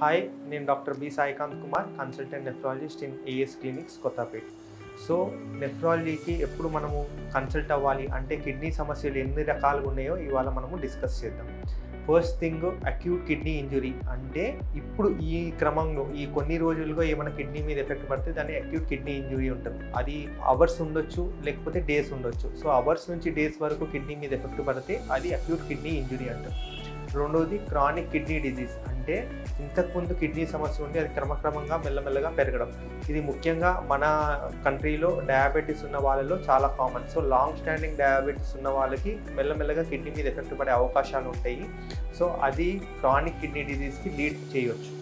Hi నేను doctor B Saikanth Kumar consultant nephrologist in AS clinics Kothapet. So నెఫ్రాలజీకి ఎప్పుడు మనము consult అవ్వాలి అంటే కిడ్నీ సమస్యలు ఎన్ని రకాలుగా ఉన్నాయో ఇవాళ మనము డిస్కస్ చేద్దాం. First thing acute kidney injury అంటే ఇప్పుడు ఈ క్రమంలో ఈ కొన్ని రోజులుగా ఏమైనా కిడ్నీ మీద ఎఫెక్ట్ పడితే దాన్ని అక్యూట్ కిడ్నీ ఇంజురీ ఉంటుంది అది అవర్స్ ఉండొచ్చు లేకపోతే డేస్ ఉండొచ్చు. సో అవర్స్ నుంచి డేస్ వరకు కిడ్నీ మీద ఎఫెక్ట్ పడితే అది అక్యూట్ కిడ్నీ ఇంజురీ అంటారు. రెండవది క్రానిక్ కిడ్నీ డిజీజ్ అంటే ఇంతకుముందు కిడ్నీ సమస్య ఉండి అది క్రమక్రమంగా మెల్లమెల్లగా పెరగడం. ఇది ముఖ్యంగా మన కంట్రీలో డయాబెటీస్ ఉన్న వాళ్ళలో చాలా common so long standing diabetes ఉన్న వాళ్ళకి మెల్లమెల్లగా కిడ్నీ మీద ఎఫెక్ట్ పడే అవకాశాలు ఉంటాయి. సో అది క్రానిక్ కిడ్నీ డిజీజ్కి లీడ్ చేయవచ్చు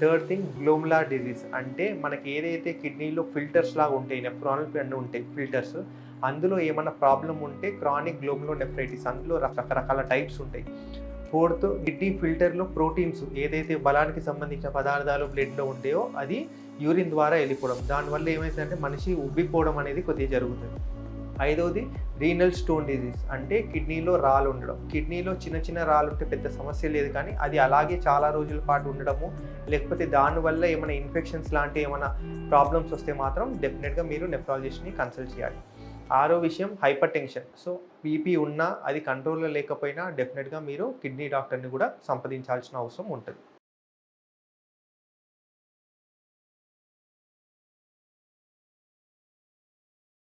థర్డ్ థింగ్ గ్లోమ్లా డిజీజ్ అంటే మనకి ఏదైతే కిడ్నీలో ఫిల్టర్స్ లాగా ఉంటాయి నెఫ్రాన్ అన్నీ ఉంటాయి ఫిల్టర్స్ అందులో ఏమైనా ప్రాబ్లం ఉంటే క్రానిక్ గ్లోమ్లో నెఫ్రైటిస్ అందులో రకరకాల టైప్స్ ఉంటాయి. ఫోర్త్ కిడ్నీ ఫిల్టర్లో ప్రోటీన్స్ ఏదైతే బలానికి సంబంధించిన పదార్థాలు బ్లడ్లో ఉంటాయో అది యూరిన్ ద్వారా వెళ్ళిపోవడం. దానివల్ల ఏమవుతుందంటే మనిషి ఉబ్బిపోవడం అనేది కొద్దిగా జరుగుతుంది. ఐదవది రీనల్ స్టోన్ డిజీజ్ అంటే కిడ్నీలో రాళ్ళు ఉండడం. కిడ్నీలో చిన్న చిన్న రాళ్ళు ఉంటే పెద్ద సమస్య లేదు కానీ అది అలాగే చాలా రోజుల పాటు ఉండడము లేకపోతే దానివల్ల ఏమైనా ఇన్ఫెక్షన్స్ లాంటి ఏమైనా ప్రాబ్లమ్స్ వస్తే మాత్రం డెఫినెట్గా మీరు నెఫ్రాలజిస్ట్ని కన్సల్ట్ చేయాలి. ఆరో విషయం హైపర్ టెన్షన్ సో బీపీ ఉన్నా అది కంట్రోల్లో లేకపోయినా డెఫినెట్గా మీరు కిడ్నీ డాక్టర్ని కూడా సంప్రదించాల్సిన అవసరం ఉంటుంది.